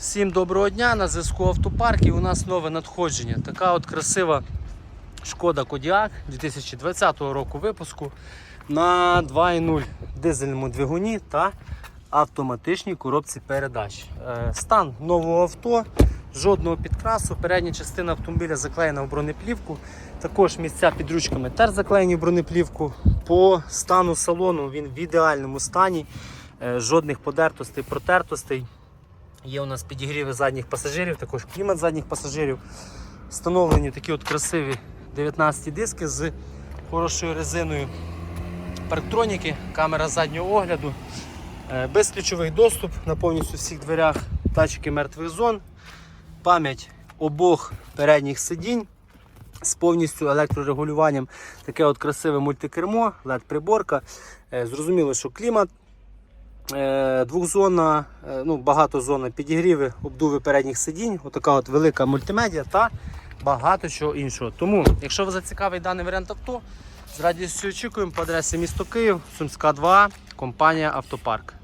Всім доброго дня! На зв'язку автопарк і у нас нове надходження. Така от красива шкода Кодіак 2020 року випуску на 2.0 дизельному двигуні та автоматичній коробці передач. Е, Стан нового авто, жодного підкрасу, передня частина автомобіля заклеєна в бронеплівку. Також місця під ручками теж заклеєні в бронеплівку. По стану салону він в ідеальному стані, Е, жодних подертостей, протертостей. Є у нас підігріви задніх пасажирів, також клімат задніх пасажирів. Встановлені такі от красиві 19 диски з хорошою резиною парктроніки, камера заднього огляду, е, безключовий доступ на повністю всіх дверях, тачки мертвих зон, пам'ять обох передніх сидінь з повністю електрорегулюванням. Таке от красиве мультикермо, LED-приборка. Е, Зрозуміло, що клімат Е, ну багато ну, багатозонна підігріви, обдуви передніх сидінь, отака от велика мультимедіа та багато чого іншого. Тому, якщо ви зацікавий даний варіант авто, з радістю очікуємо по адресі місто Київ, Сумська 2, компанія Автопарк.